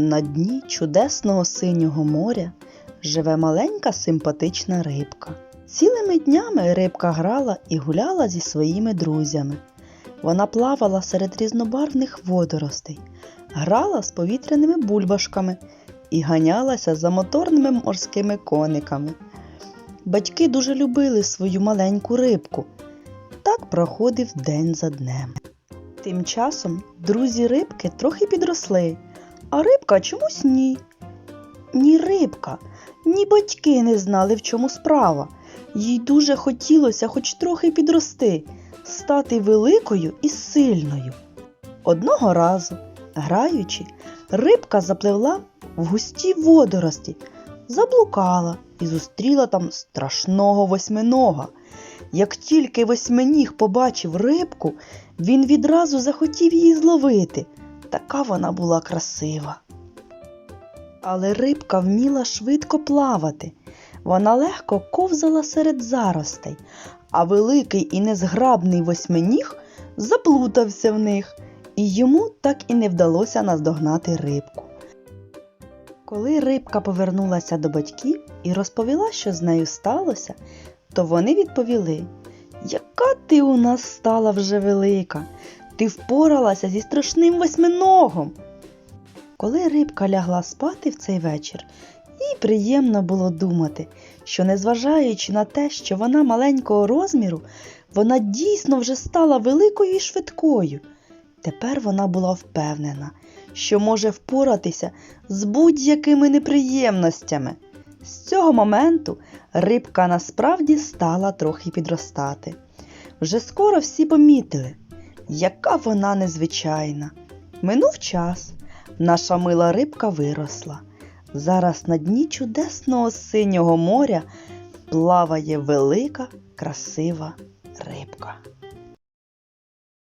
На дні чудесного синього моря живе маленька симпатична рибка. Цілими днями рибка грала і гуляла зі своїми друзями. Вона плавала серед різнобарвних водоростей, грала з повітряними бульбашками і ганялася за моторними морськими кониками. Батьки дуже любили свою маленьку рибку. Так проходив день за днем. Тим часом друзі рибки трохи підросли, а рибка чомусь ні. Ні рибка, ні батьки не знали, в чому справа. Їй дуже хотілося хоч трохи підрости, стати великою і сильною. Одного разу, граючи, рибка запливла в густі водорості, заблукала і зустріла там страшного восьминога. Як тільки восьминіг побачив рибку, він відразу захотів її зловити. Така вона була красива. Але рибка вміла швидко плавати. Вона легко ковзала серед заростей, а великий і незграбний восьминіг заплутався в них, і йому так і не вдалося наздогнати рибку. Коли рибка повернулася до батьків і розповіла, що з нею сталося, то вони відповіли: Яка ти у нас стала вже велика? Ти впоралася зі страшним восьминогом. Коли рибка лягла спати в цей вечір, їй приємно було думати, що, незважаючи на те, що вона маленького розміру, вона дійсно вже стала великою і швидкою. Тепер вона була впевнена, що може впоратися з будь-якими неприємностями. З цього моменту рибка насправді стала трохи підростати. Вже скоро всі помітили, яка вона незвичайна. Минув час, наша мила рибка виросла. Зараз на дні чудесного синього моря плаває велика, красива рибка.